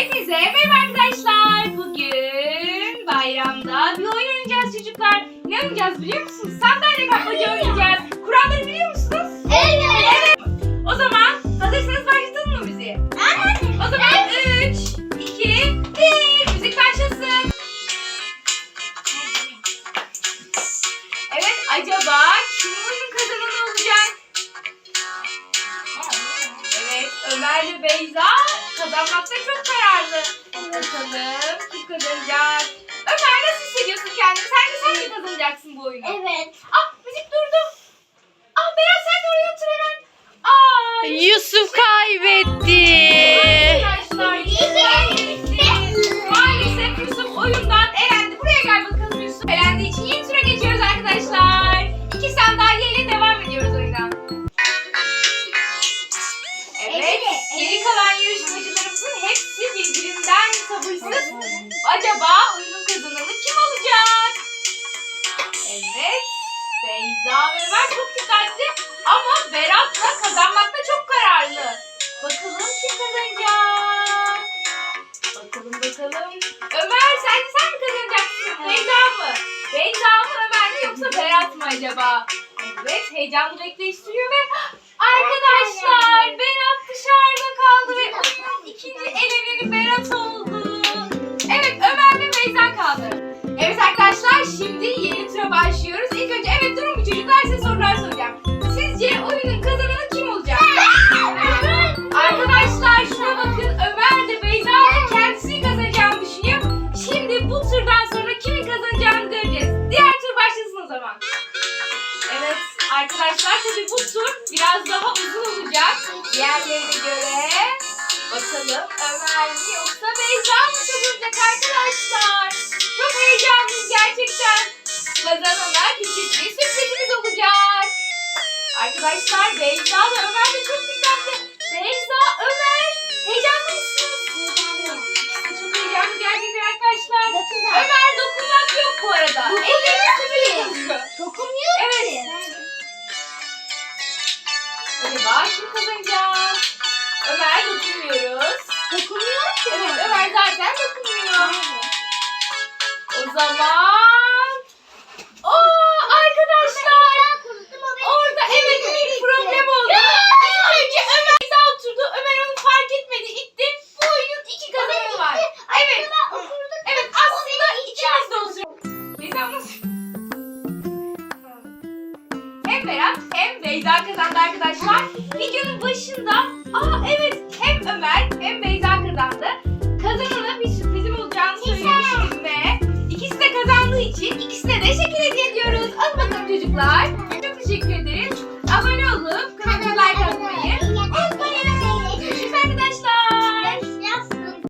Hepinize merhaba arkadaşlar. Bugün bayramda bir oyun oynayacağız çocuklar. Ne oynayacağız biliyor musunuz? Sandalye kapmaca oynayacağız. Kuralları biliyor musunuz? Evet. O zaman hazırsanız başlatalım mı bizi? O zaman 3, 2, 1. Müzik başlasın. Evet acaba kim oyunun kazananı olacak? Evet Ömer ve Beyza kazanmakta çok kararlı. Bakalım kim kazanacak? Ömer nasıl hissediyorsun kendini? Sen de sen de kazanacaksın bu oyunu. Evet. Ah Acaba oyunun kazananı kim olacak? Evet. Beyza ve Ömer çok dikkatli ama Berat'la kazanmakta çok kararlı. Bakalım kim kazanacak? Bakalım bakalım. Ömer sen sen mi kazanacaksın? Beyza mı? Beyza mı Ömer mi yoksa Berat mı acaba? Evet heyecanlı bekleyiş sürüyor ve çocuklar size sorular soracağım. Sizce oyunun kazananı kim olacak? Arkadaşlar şuna bakın Ömer de Beyza da kendisini kazanacağını düşünüyor. Şimdi bu turdan sonra kimin kazanacağını göreceğiz. Diğer tur başlasın o zaman. Evet arkadaşlar tabii bu tur biraz daha uzun olacak. Diğerlerine göre. Bakalım Ömer mi yoksa Beyza mı kazanacak arkadaşlar? Arkadaşlar Beyza ve Ömer de çok dikkatli. Beyza, Ömer heyecanlı mısınız? İkisi de çok heyecanlı gerçekten arkadaşlar. Ömer dokunmak yok bu arada. Ellerinizi bile dokunmuyor. Dokunmuyor Evet. Acaba kim kazanacak? Ömer dokunmuyoruz. Dokunmuyor ki. Evet Ömer zaten dokunmuyor. O zaman... Hem Berat hem Beyza kazandı arkadaşlar. Videonun başında aa evet hem Ömer hem Beyza kazandı. Kazanana bir sürprizim olacağını söylemiştim ve ikisi de kazandığı için ikisine de şeker hediye ediyoruz. Alın bakalım çocuklar.